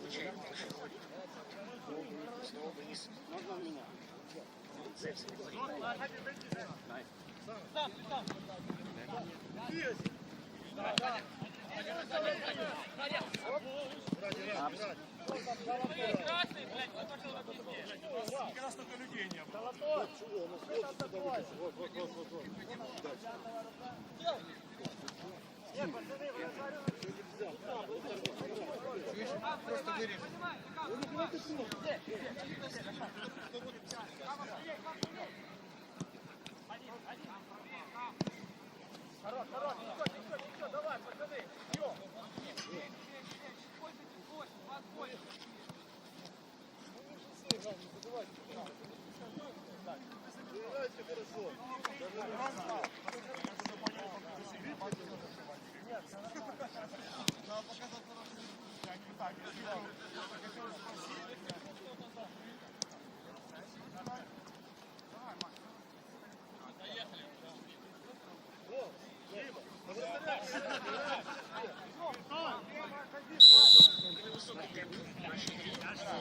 Звичайно, що гол. Зразу побачив. Правий значить,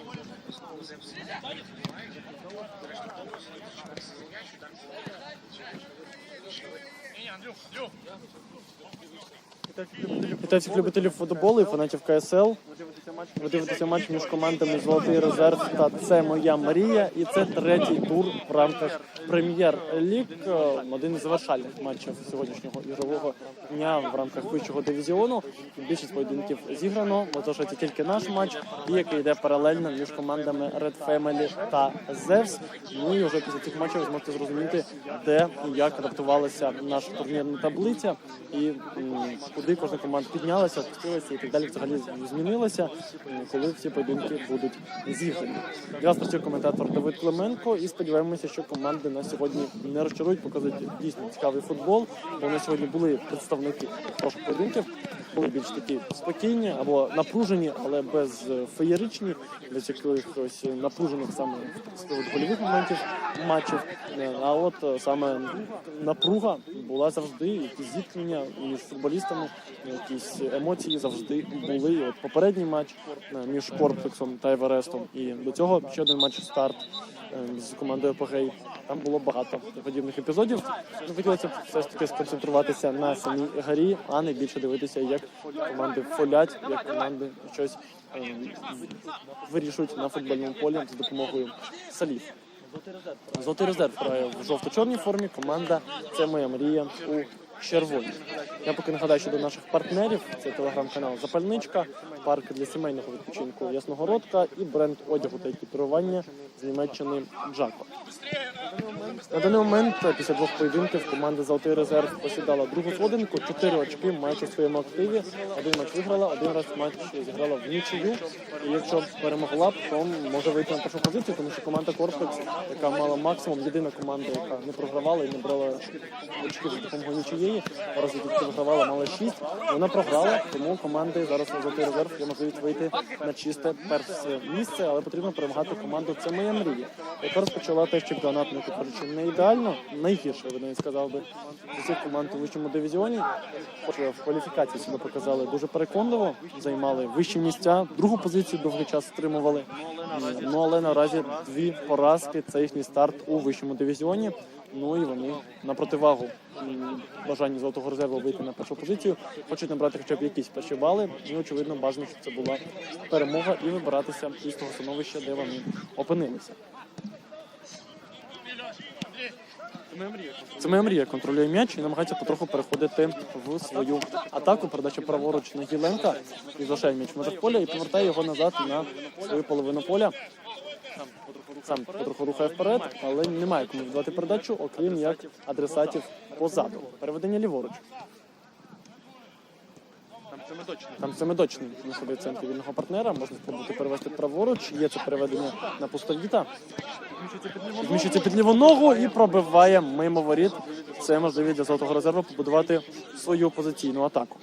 Форест. Є знову запитання. Ось якщо ось один найближчий гравець своєї команди, який грає на футболу, чомусь знову залишається один на дальньому куті. Звичайно, лише голів. Знову виніс. Це все не Вітаю всіх любителів футболу і фанатів КСЛ. Ви матч між командами Золотий резерв та Це моя Марія. І це третій тур в рамках прем'єр-ліг. Е, Один із завершальних матчів сьогоднішнього ігрового дня в рамках вищого дивізіону. Більшість поєдинків зіграно. Залишається тільки наш матч, який йде паралельно між командами Red Family та Зевс. Ну і вже після цих матчів ви зможете зрозуміти, де і як адаптувалася наша турнірна таблиця, і куди кожна команда піднялася, опустилася і так далі взагалі змінилася, коли всі поєдинки будуть зіграні. Для вас коментатор Давид Клименко, і сподіваємося, що команди на сьогодні не розчарують, показують дійсно цікавий футбол. Бо на сьогодні були представники прошлих поєдинків, були більш такі спокійні або напружені, але без е, феєричні, без якихось напружених саме приводу моментів матчів. Е, А от е, саме напруга була завжди, якісь зіткнення між футболістами, якісь емоції завжди були. От попередній матч е, між Корпексом та Еверестом, і до цього ще один матч старт е, з командою Епогей. Там було багато подібних епізодів. Хотілося все ж таки сконцентруватися на самій грі, а не більше дивитися, як команди фолять, як команди щось е, вирішують на футбольному полі за допомогою салів. Золотий резерв грає в жовто-чорній формі. Команда це моя мрія у червоній. Я поки нагадаю щодо наших партнерів. Це телеграм-канал Запальничка, парк для сімейного відпочинку Ясногородка і бренд одягу та екіпірування з Німеччини Джако. На даний момент після двох поєдинків команда Золотий резерв посідала другу сходинку, чотири очки маючи в своєму активі. Один матч виграла, один раз матч зіграла в нічию. І якщо перемогла то може вийти на першу позицію, тому що команда Корпекс, яка мала максимум, єдина команда, яка не програвала і не брала очки за допомогою нічиєї, разу тільки вигравала, мала шість. Вона програла, тому команди зараз золотий резерв є можливість вийти на чисте перше місце, але потрібно перемагати команду. Це моя мрія. Яка розпочала теж чемпіонат, не кажучи, не ідеально, найгірше, я сказав би з усіх команд у вищому дивізіоні. В кваліфікації себе показали дуже переконливо, займали вищі місця, другу позицію довгий час стримували. Ну але наразі дві поразки це їхній старт у вищому дивізіоні. Ну і вони на противагу бажанню золотого резерву вийти на першу позицію, хочуть набрати хоча б якісь перші бали. І очевидно, бажано, щоб це була перемога і вибиратися із того становища, де вони опинилися. Це моя мрія контролює м'яч і намагається потроху переходити в свою атаку. Передача праворуч на Гіленка і залишає м'яч в межах поля і повертає його назад на свою половину поля. Сам потроху рухає вперед, але немає кому віддавати передачу, окрім як адресатів позаду. Переведення ліворуч. Там це медочний знаходить центр вільного партнера. Можна спробувати перевести праворуч. Є це переведення на пустовіта. Зміщується під ліву ногу і пробиває мимо воріт. Це можливість для золотого резерву побудувати свою позиційну атаку.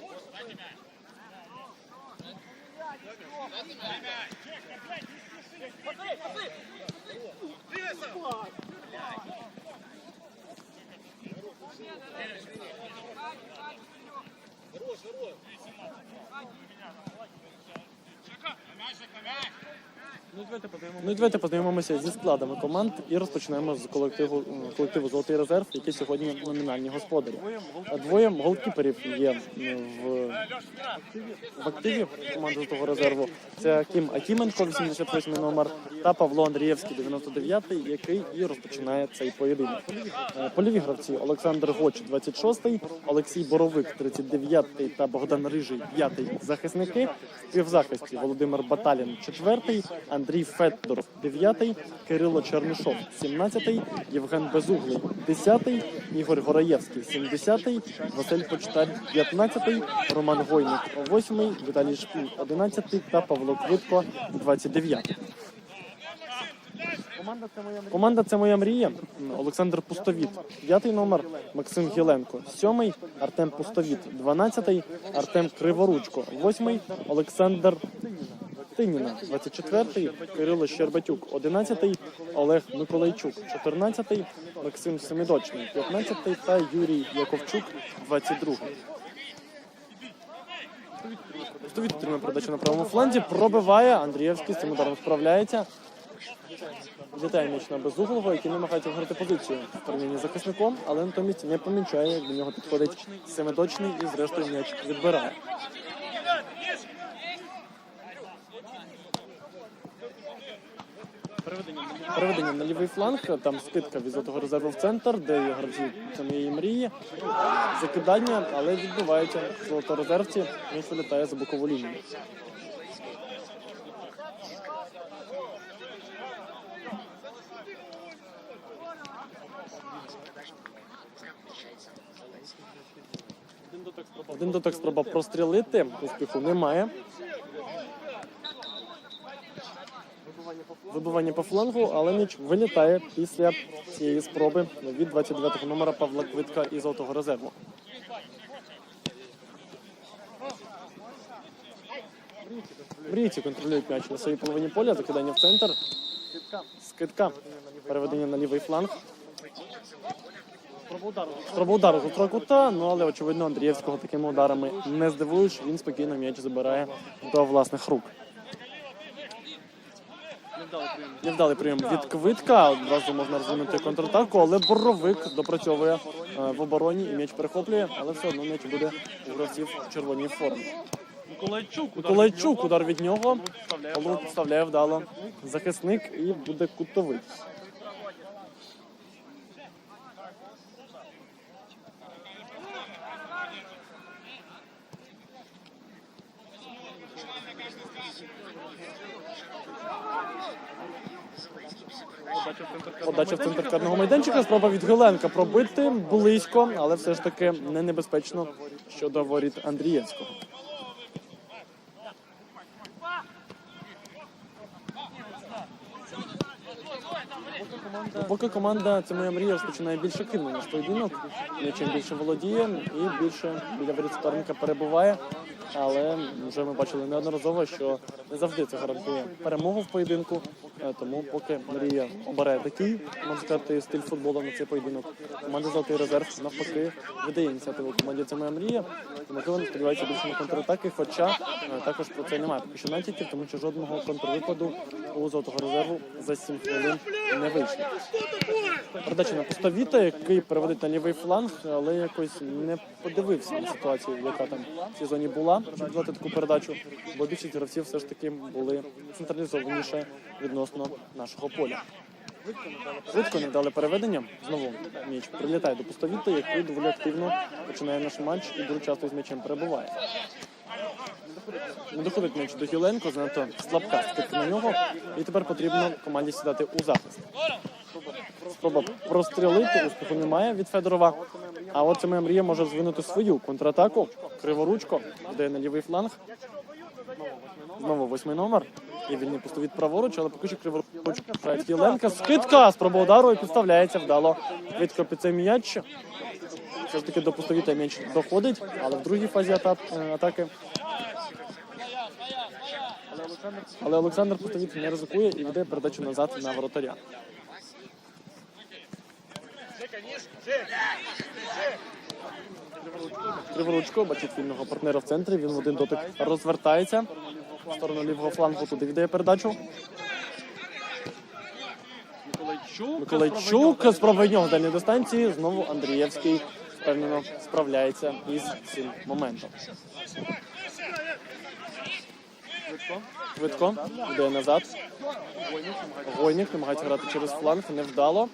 Ну і давайте познайомимося зі складами команд і розпочнемо з колективу колективу Золотий резерв, який сьогодні номінальні господарі. Двоє голкіперів є в, в активі команди Золотого резерву. Це Аким Акіменко, 88 номер, та Павло Андрієвський, 99-й, який і розпочинає цей поєдинок. Е, Польові гравці Олександр Гоч, 26-й, Олексій Боровик, 39-й та Богдан Рижий, 5-й захисники. В півзахисті Володимир Баталін, 4-й, Андрій Федоров, 9-й, Кирило Чернишов, 17-й, Євген Безуглий, 10-й, Ігор Гораєвський, 70-й, Василь Почтар, 15-й, Роман Гойник, 8-й, Віталій Шпіль, 11-й та Павло Квитко, 29-й. Команда це моя мрія. Олександр Пустовіт, п'ятий номер, Максим Гіленко, сьомий, Артем Пустовіт, дванадцятий, Артем Криворучко, восьмий, Олександр Тиніна, 24-й, Кирило Щербатюк, 11-й, Олег Миколайчук, 14-й, Максим Семидочний, 15-й та Юрій Яковчук, 22-й. Пустовіт отримує передачу на правому фланзі, пробиває, Андрієвський з цим ударом справляється. Вітає м'яч на безуглого, який намагається виграти позицію в з захисником, але натомість не помічає, як до нього підходить семидочний і зрештою м'яч відбирає. Переведення на лівий фланг, там скидка від золотого резерву в центр, де є гравці самої мрії. Закидання, але відбувається золоторезервці, м'яч вилітає за бокову лінію. Один дотик спроба прострілити, успіху немає. Вибивання по флангу, але м'яч вилітає після цієї спроби від 29-го номера Павла Квитка із золотого резерву. Мрійці контролюють м'яч на своїй половині поля, закидання в центр. Скидка. Переведення на лівий фланг. Спроба удару з острого кута, ну але очевидно Андрієвського такими ударами не здивуєш. Він спокійно м'яч забирає до власних рук. Невдалий прийом від квитка. Одразу можна розвинути контратаку, але боровик допрацьовує е, в обороні і м'яч перехоплює, але все одно м'яч буде у гравців в червоній формі. Миколайчук. Миколайчук, удар від нього. Голову підставляє вдало захисник і буде кутовий. Подача в центр карного майданчика. Спроба від Геленка пробити близько, але все ж таки не небезпечно щодо воріт Андрієвського. Поки команда це моя мрія розпочинає більш активно наш поєдинок. Чим більше володіє і більше біля воріт суперника перебуває. Але вже ми бачили неодноразово, що не завжди це гарантує перемогу в поєдинку. Е, Тому поки мрія обере такий, можна сказати, стиль футболу на цей поєдинок. Команда Золотий резерв навпаки видає ініціативу команді. Це моя мрія. Можливо, не сподівається більше на контратаки, хоча е, також про це немає поки що натяків, тому що жодного контрвипаду у золотого резерву за 7 хвилин не вийшло. Передача на Пустовіта, який переводить на лівий фланг, але якось не подивився на ситуацію, яка там в сезоні була, щоб дати таку передачу. Бо більшість гравців все ж таки були централізованіше відносно нашого поля. Швидко не дали переведення. Знову м'яч прилітає до пустовіта, який доволі активно починає наш матч і дуже часто з м'ячем перебуває. Не доходить м'яч до Гіленко, занадто слабка скидка на нього. І тепер потрібно команді сідати у захист. Спроба прострілити, успіху немає від Федорова. А от моя мрія може звинути свою контратаку. Криворучко йде на лівий фланг. Знову восьмий номер. І вільний пустовід праворуч, але поки що криворуч грає Єленка. Скидка, спроба удару і підставляється вдало. Під цей м'яч. Все ж таки до пустовіта м'яч доходить, але в другій фазі ата- е, атаки Але Олександр Пустовіт не ризикує і веде передачу назад на воротаря. Криворучко бачить вільного партнера в центрі. Він в один дотик розвертається в сторону лівого флангу. Туди віддає передачу. Миколайчук. З проведення дальньої дистанції. Знову Андрієвський впевнено справляється із цим моментом. Швидко йде назад. Гойник намагається грати через фланг, невдало.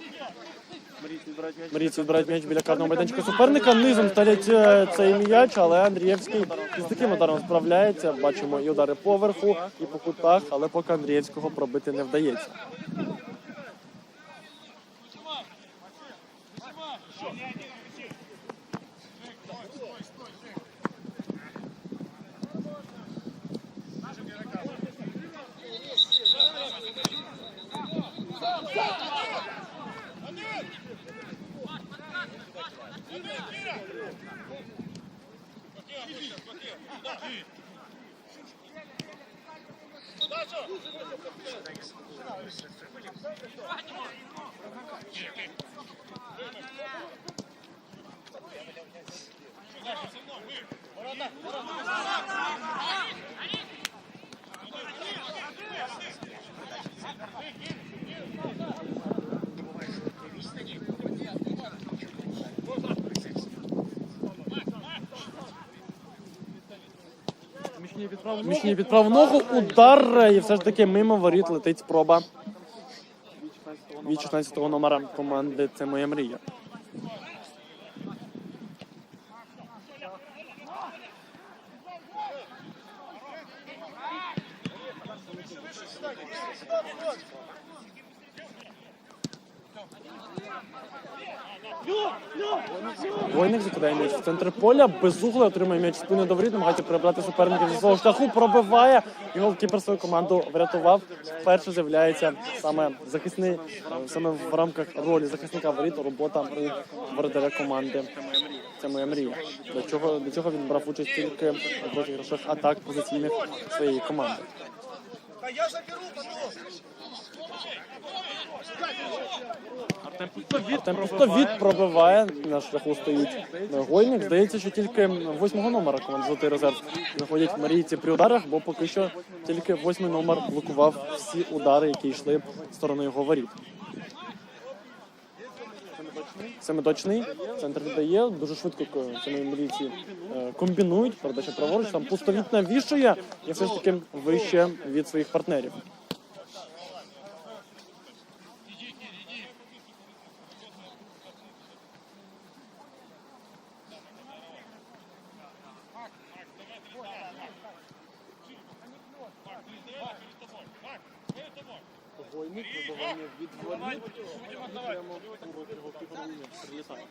Марійці відбирають м'яч біля карного майданчика суперника. Низом ставлять е, цей м'яч, але Андрієвський із таким ударом справляється. Бачимо і удари поверху, і по кутах, але поки Андрієвського пробити не вдається. Відправ відправ ногу, удар, і все ж таки мимо воріт летить спроба від 16-го номера команди Це моя мрія. Войник закидає м'яч в центр поля, безугло отримує м'яч спиною до воріт, намагається перебрати суперників зі свого шляху, пробиває, і голкіпер свою команду врятував. Вперше з'являється саме захисний, саме в рамках ролі захисника воріт, робота воротаря команди. Це моя мрія. До чого, до цього він брав участь тільки в розіграшах атак позиційних своєї команди. Артем Пустовіт. Артем Пустовіт пробиває. На шляху стоїть Гойник. Здається, що тільки восьмого номера команди Золотий резерв знаходять марійці при ударах, бо поки що тільки восьмий номер блокував всі удари, які йшли стороною його воріт. Семидочний центр віддає дуже швидко ко- самі міліці е, комбінують. Передача праворуч там пустовіт навішує і все ж таки вище від своїх партнерів. Гойник вибивання від воріт. Прямо у руки голкіпера прилітає.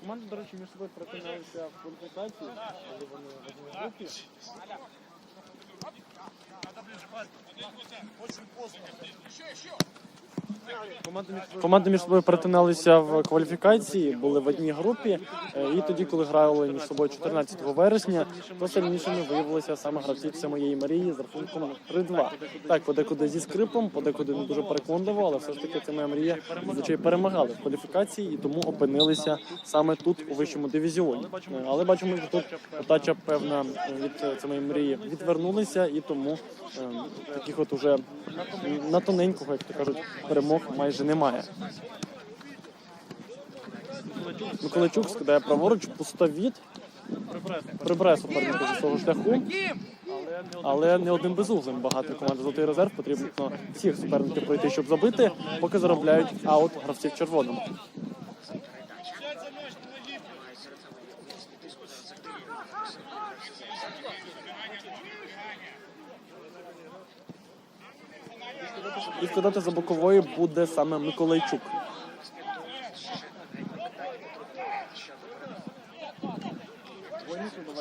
Команди, до речі, між собою перетиналися в конфронтації, коли вони в одній групі. Команди між собою перетиналися в кваліфікації, були в одній групі. е, І тоді, коли грали між собою 14 вересня, то сильнішими виявилися саме гравці «Це моєї Марії з рахунком 3-2. Так, подекуди зі скрипом, подекуди не дуже переконливо, але все ж таки це моя мрія зазвичай перемагали в кваліфікації і тому опинилися саме тут у вищому дивізіоні. Е, Але бачимо, що тут подача певна від е, «Це моєї мрії відвернулися, і тому е, таких от уже на тоненького, як то кажуть, перемог майже немає. Миколайчук скидає праворуч, пустовід, прибирає суперника зі свого шляху, але не одним безуглим багато команди Золотий резерв. Потрібно всіх суперників пройти, щоб забити, поки заробляють аут гравців червоному. І вкидати за бокової буде саме Миколайчук.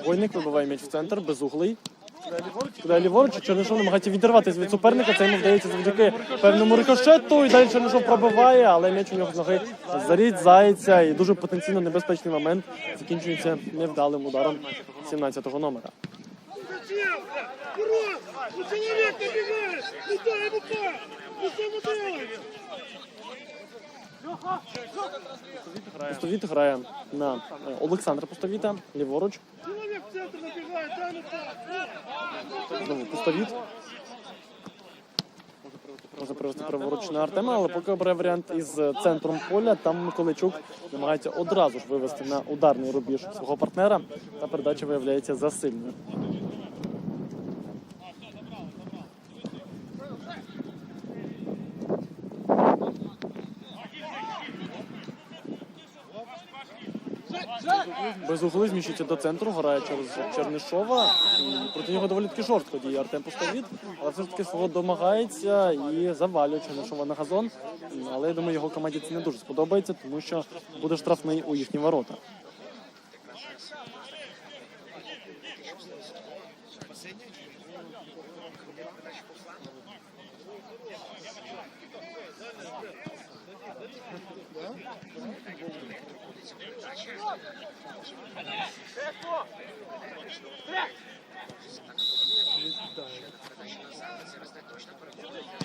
Войник вибиває м'яч в центр, безуглий. Кидає ліворуч, Чернишов намагається відірватися від суперника. Це йому вдається завдяки певному рикошету. І далі Чернишов пробиває, але м'яч у нього з ноги зарізається. І дуже потенційно небезпечний момент закінчується невдалим ударом 17-го номера. Урод! Ну человек! Ну дай ему пас! Ну что? Пустовіт грає на е, Олександра Пустовіта, ліворуч. Человек в центр набегает, дай ему пас! Знову пустовіт. Може привести праворуч на Артема, але поки обере варіант із центром поля, там Миколайчук намагається одразу ж вивести на ударний рубіж свого партнера, та передача виявляється засильною. Без угли зміщується до центру, грає через Чернишова. Проти нього доволі таки жорстко діє Артем Пустовіт, але все ж таки свого домагається і завалює Чернишова на газон. Але я думаю, його команді це не дуже сподобається, тому що буде штрафний у їхні ворота. Легко!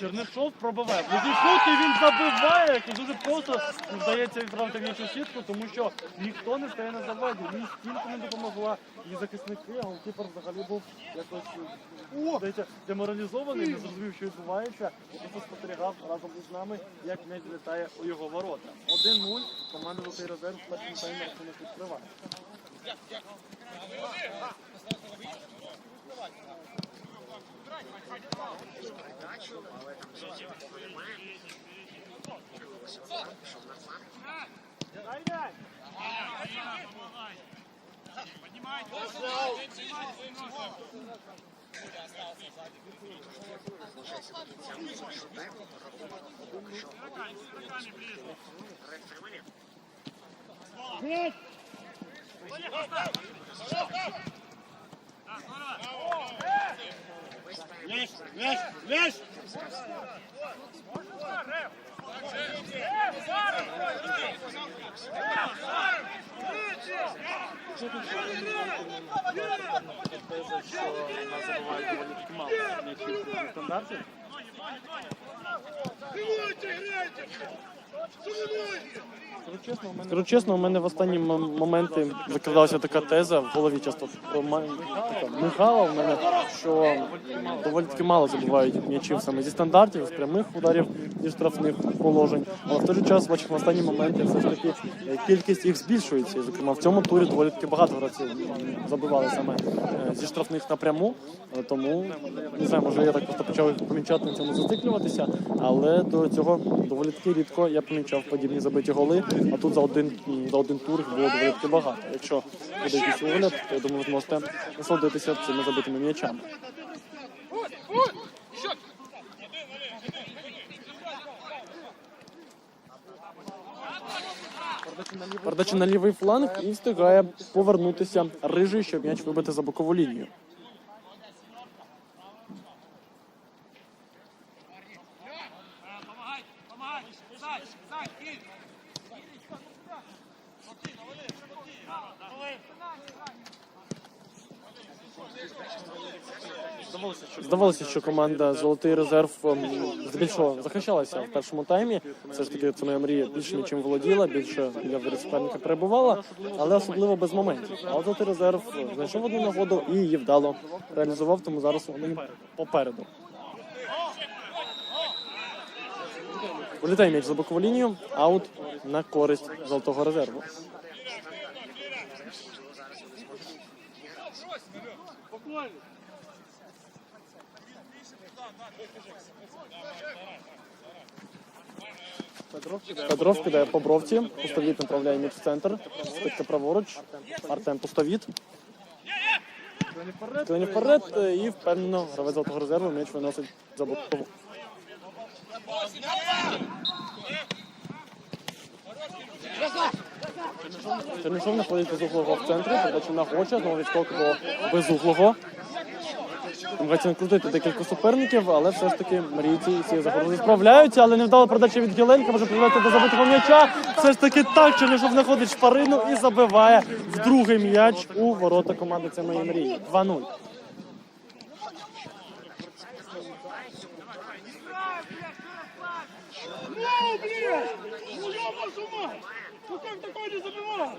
Чернишов пробиває. Близькут і він забиває, як і дуже просто вдається відправити м'яч у сітку, тому що ніхто не стає на заваді. Ні стільки не допомогла, і захисники, а голкіпер взагалі був якось здається, деморалізований, не зрозумів, що відбувається, і просто спостерігав разом із нами, як м'яч літає у його ворота. 1-0, команда «Золотий резерв» в першому таймі рахунок відкриває. Передачу, але там зовсім такого немає. Ось удар пішов на фланг. Залишається до кінця першого тайму. Рахунок поки що Ретримання. Весь тайм Мяч, мяч, мяч! Теза, що нас забувають доволі таки мало м'ячів стандартів. Живойте, играйте! Живойте! Скажу чесно, у мене в останні моменти закрадалася така теза в голові часто ма- така мигала в мене, що доволі таки мало забувають м'ячів саме зі стандартів, з прямих ударів, зі штрафних положень. Але в той же час бачимо в останні моменти все ж таки е, кількість їх збільшується. І, зокрема, в цьому турі доволі таки багато гравців забивали саме е, зі штрафних напряму. Е, Тому не знаю, може я так просто почав помічати на цьому зациклюватися, але до цього доволі таки рідко я помічав подібні забиті голи. А тут за один за один тур їх було доволі багато. Якщо буде якийсь огляд, то я думаю, ви зможете насолодитися цими забитими м'ячами. Передача на лівий фланг і встигає повернутися рижий, щоб м'яч вибити за бокову лінію. Здавалося, що команда Золотий резерв ем, здебільшого захищалася в першому таймі. Все ж таки, це моя мрія більше нічим володіла, більше для суперника перебувала, але особливо без моментів. А Золотий резерв знайшов одну нагоду і її вдало реалізував, тому зараз вони попереду. Вилітає м'яч за бокову лінію, аут на користь золотого резерву. Петров кидає по бровці, пустовіт направляє м'яч в центр, спитка праворуч, Артем пустовіт. Клині вперед е, і впевнено гравець золотого резерву м'яч виносить за бокову. Чернишов знаходить безуглого в центрі, передача на Гоча, знову відскок до безуглого. Намагаються накрутити декілька суперників, але все ж таки мрійці ці загрози справляються, але невдала передача від Гіленка може привести до забитого м'яча. Все ж таки так, Чернишов знаходить шпарину і забиває в другий м'яч у ворота команди Це мої мрії. 2-0. Ну, блядь! Ну, я вашу мать! Ну, как такое не забивал?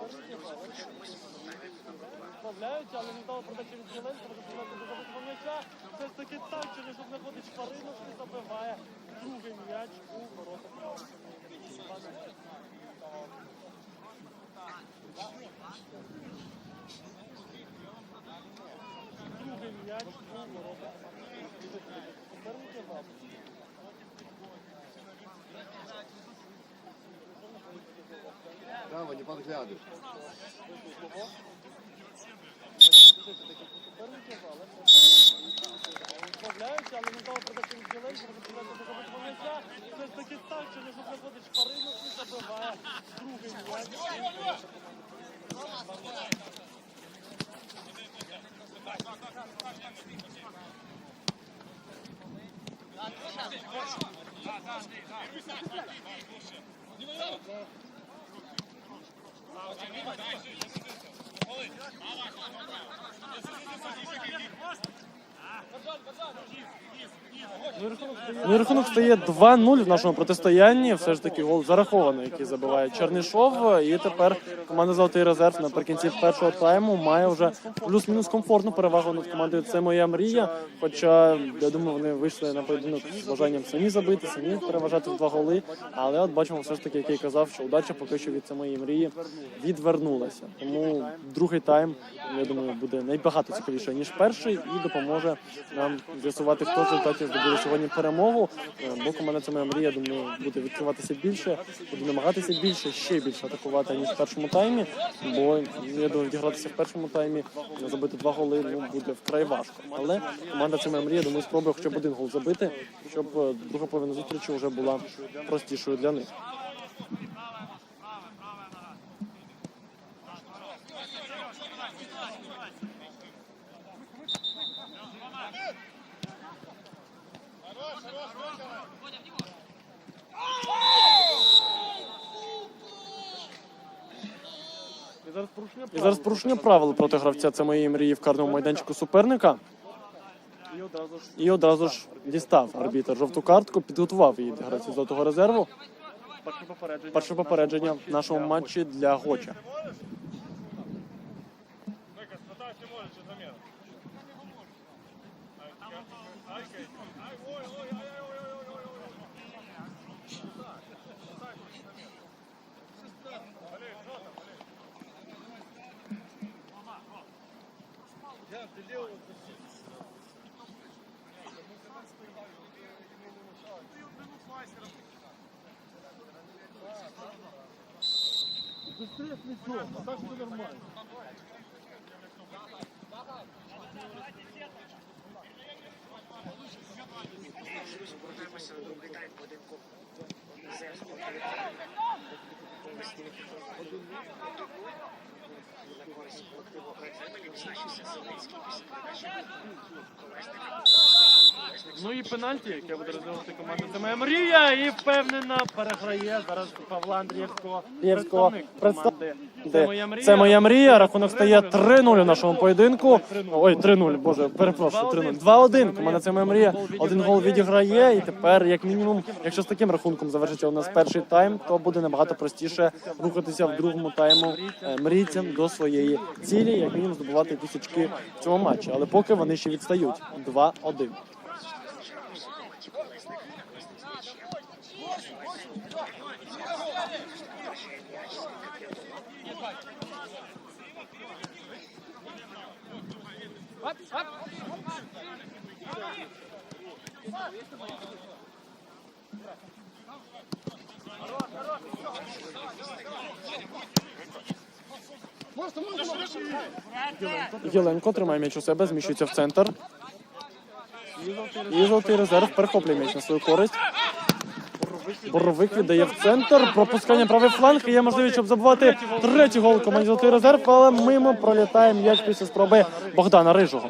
Справляються, але невдала передача від Гіленка може привести до забитого м'яча. Все ж таки так, Чернишов знаходить шпарину і забиває другий м'яч у ворота Другий м'яч у ворота суперників. Право, не подглядывай. Справляються, але не дало продати від Зеленського, може привести до забитого м'яча. Все ж таки так, що не знаходить шпарину і забиває другий м'яч. Коли? Мама, мама. Ну і рахунок стає 2-0 в нашому протистоянні. Все ж таки гол зарахований, який забиває Чернишов. І тепер команда Золотий резерв наприкінці першого тайму має вже плюс-мінус комфортну перевагу над командою. Це моя мрія. Хоча я думаю, вони вийшли на поєдинок з бажанням самі забити, самі переважати в два голи. Але от бачимо, все ж таки, який казав, що удача поки що від самої мрії відвернулася. Тому другий тайм, я думаю, буде найбагато цікавіше ніж перший, і допоможе нам з'ясувати, хто в результаті здобуде сьогодні перемогу. Е, Бо команда це моя мрія, думаю, буде відкриватися більше, буде намагатися більше, ще більше атакувати ніж в першому таймі. Бо я думаю, відігратися в першому таймі, забити два голи ну буде вкрай важко. Але команда це моя мрія, думаю, спробує хоча б один гол забити, щоб е, друга половина зустрічі вже була простішою для них. І зараз порушення правил проти гравця це моєї мрії в карному майданчику суперника. і одразу ж дістав арбітр жовту картку, підготував її для гравців золотого резерву. Перше попередження в нашому матчі для Гоча. Быстрее с мячом, так все нормально. Друзі, повертаємося на другий тайм поєдинку. Зевського Ну і пенальті, яке буде розвивати команда. Це моя мрія і впевнена переграє зараз Павла Андрієвського. Андрієвського представник команди. Мрія. Це моя мрія. Рахунок стає 3-0 у нашому поєдинку. Ой, 3-0, боже, перепрошую, 3-0. 2-1. Команда це моя мрія. Один гол відіграє. І тепер, як мінімум, якщо з таким рахунком завершиться у нас перший тайм, то буде набагато простіше рухатися в другому тайму е, мрійцям до своєї цілі, як мінімум здобувати якісь очки в цьому матчі. Але поки вони ще відстають 2-1. Єленко тримає м'яч у себе, зміщується в центр. І золотий резерв перехоплює м'яч на свою користь. Боровик віддає в центр. Пропускання правий фланг. Є можливість, щоб забувати третій гол команді Золотий резерв, але мимо пролітає м'яч після спроби Богдана Рижого.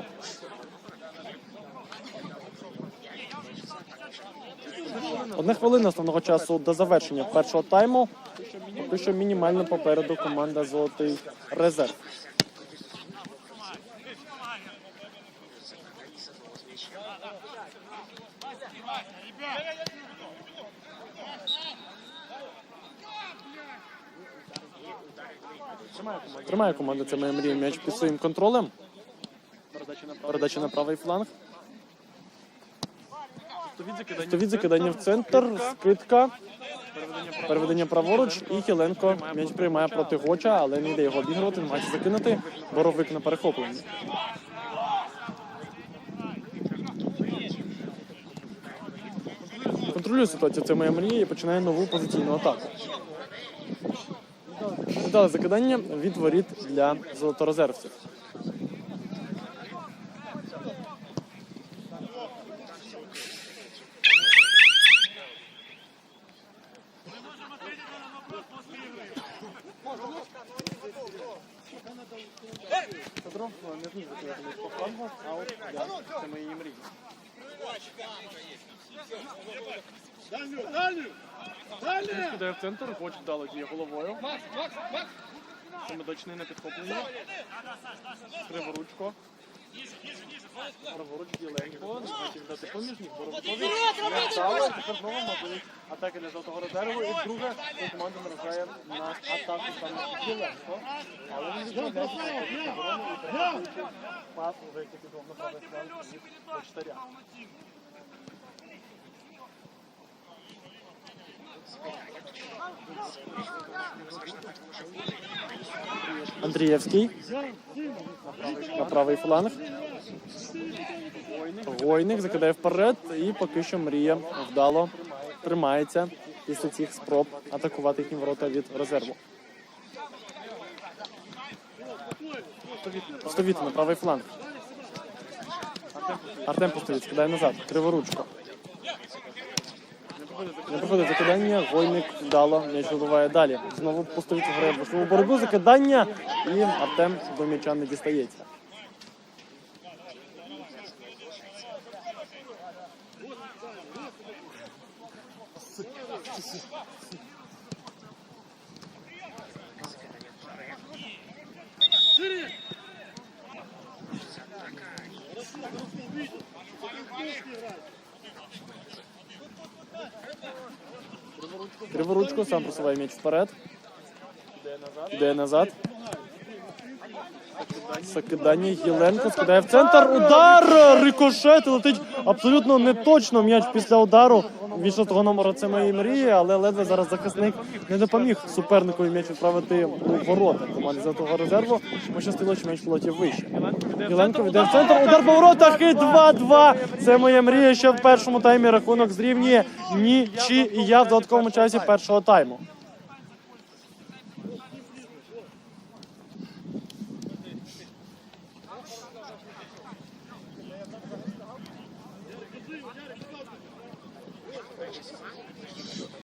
Одна хвилина основного часу до завершення першого тайму. Поки що мінімально попереду команда Золотий резерв. Тримає команда це моя мрія м'яч під своїм контролем. Передача на правий фланг. Стовід закидання в центр, скидка. Переведення праворуч і Хіленко м'яч приймає проти Гоча, але не йде його обігрувати, намагається закинути. Боровик на перехопленні. Контролює ситуацію, це моя мрія і починає нову позиційну атаку. Далі закидання від воріт для золоторозервців. Петро, не м'яч по флангу, а от це мої мрії. Дальню, дальню! Дальню! Кидає в центр, хоч вдало діє головою. Самодочний на підхопленні. Криворучко. Праворуч Діленко. Намагається віддати поміжник. Боровикові. Не вдало. Тепер знову можливість атаки для жовтого резерву. І друге, ця команда наражає на атаку саме Діленко. Але він відмовляється від і пас уже який підвов на правий фланг від почтаря. Андрієвський на правий фланг. Войник закидає вперед і поки що мрія вдало тримається після цих спроб атакувати їхні ворота від резерву. Пустовіт на правий фланг. Артем Пустовіт скидає назад. Криворучко. Не проходить закидання, Войник вдало, м'яч вибиває далі. Знову в свою боротьбу, закидання, і Артем до м'яча не дістається. Криворучко сам просуває м'яч вперед. Йде назад. Закидання Єленко скидає в центр. Удар! Рикошет летить абсолютно не точно. М'яч після удару вішатого номера це моєї мрії, але ледве зараз захисник не допоміг суперникові м'яч відправити у ворота команди золотого резерву. Пощастило, що м'яч полетів вище. Єленко віддає в центр. Удар по воротах і 2-2. Це моя мрія. Ще в першому таймі рахунок зрівнює я в додатковому часі першого тайму.